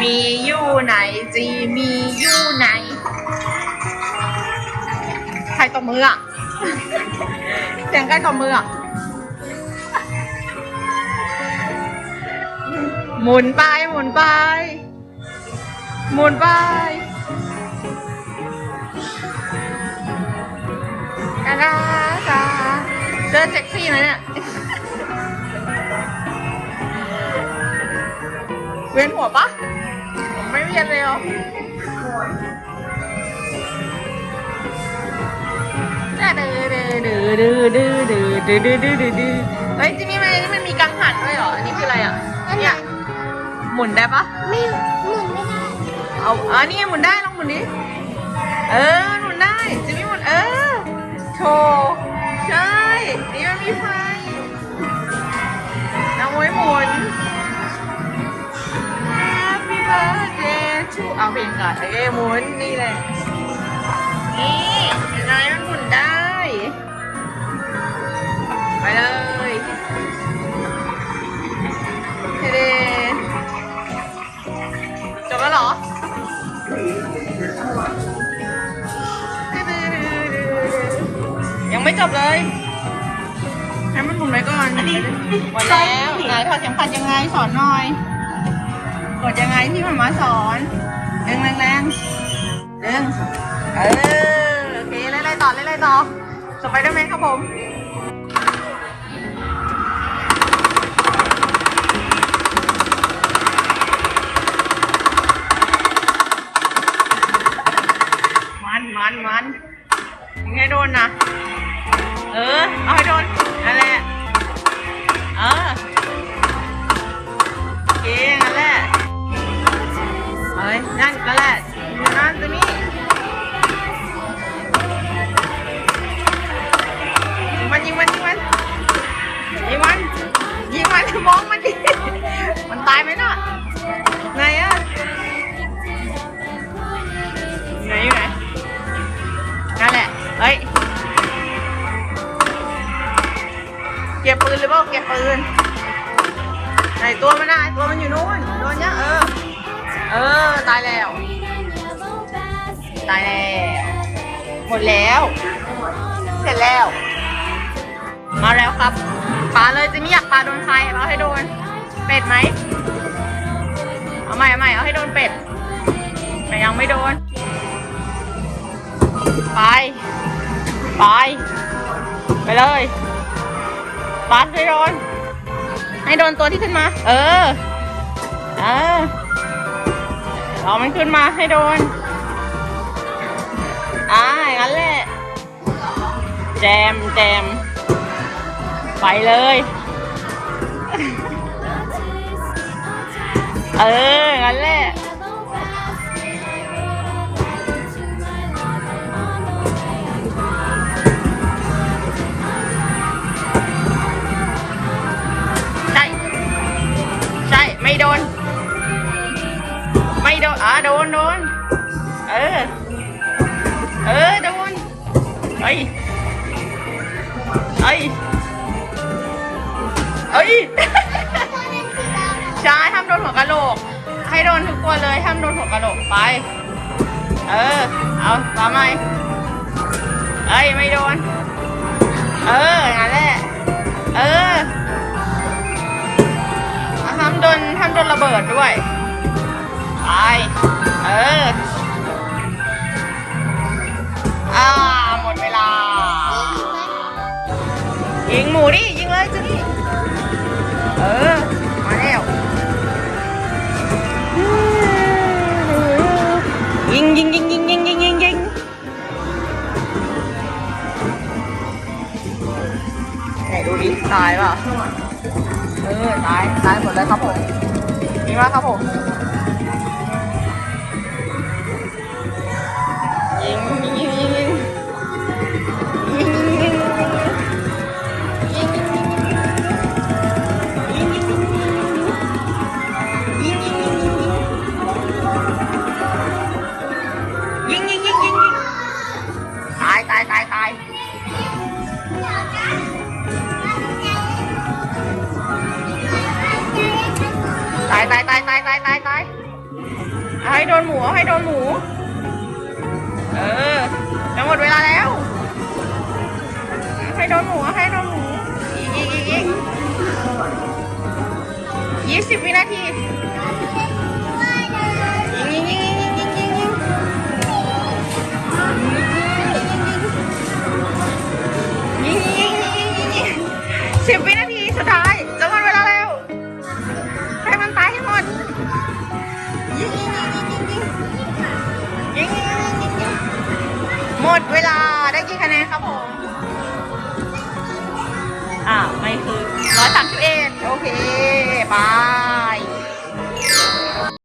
มีอยู่ไหนจีมีอยู่ไหน ใครตบมืออะ เสียงใกล้ตบมืออะ หมุนไปหมุนไป หมุนไปกาลาจ้าเจอเซ็กซี่ไหมเนี่ยเว้นหัวปะ เรียนเร็วดื้อดื้อดื้อดื้อดื้อดื้อดื้อดื้อดื้อดื้อดื้อเฮ้ยจิมมี่มันนี่มันมีกังหันด้วยเหรอ อันนี้คืออะไรอะ เนี่ยหมุนได้ปะไม่หมุนไม่ได้ เอาอ๋อนี่หมุนได้ลองหมุนดิเออหมุนได้จิมมี่หมุนเออโชว์ใช่นี่มันมีไฟน้องมวยหมุน Happy birthday ชูเอาเพลงก่อนเอ้หมุนนี่เลยนี่ยังไงมันหมุนได้ ไปเลยเฮ้จบแล้วหรอยังไม่จบเลยให้มันหมุนไปก่อนหมดแล้วนายถอดเข็มขัดยังไงสอนหน่อย กดยังไงพี่หมามาสอนดึงแรงแรๆดึงเออโอเคเล่ยๆต่อเล่ยๆต่อสไปเดอร์แมนครับผมมันมันมันยังไงโดนนะเออ เอาให้โดนนั่นแหละเออ ก็บปืนไหนตัวมันได้ตัวมันอยู่นู้นโดนเนี้ยเออ เออ ตายแล้ว ตายแล้ว หมดแล้ว เสร็จแล้ว มาแล้วครับปาเลยจะไม่อยากปาโดนใครเอาให้โดน เป็ดไหมเอาใหม่เอาใหม่เอาให้โดนเป็ดแต่ยังไม่โดน ไป ไป ไปเลย บัสให้โดน ให้โดนตัวที่ขึ้นมา เออ เออเอามันขึ้นมาให้โดน อ่างั้นแหละ แจมแจม ไปเลย เอองั้นแหละ เอ้ยเอ้ยเอ้ย ใช่ห้ามโดนหัวกะโหลก ให้โดนทุกคนเลยห้ามโดนหัวกะโหลกไป เออ เอาตามไหมเอ้ย ไม่โดน เอออย่างนั้นแหละ เออห้ามโดนห้ามโดนระเบิดด้วย ไป เออ อ่า ยิงหมูดิยิงเลยเจนี่เออ มาแล้ว ยิงยิงยิงยิงยิงยิงยิงยิงไหนดูดิตายป่ะ เออ ตาย ตายหมดเลยครับผม นี่มากครับผม ให้โดนหมูเอาให้โดนหมู เออจะหมดเวลาแล้ว ให้โดนหมูเอาให้โดนหมู อีกอีกอีกอีกยี่สิบวินาทียิงยิงยิงยิงยิงยิงยิงยิงยิงยิงยิงยิงยิงสิบวินาที หมดเวลาได้กี่คะแนนครับผมอ่าไม่คือร้อยสามสิบเอ็ดโอเคไป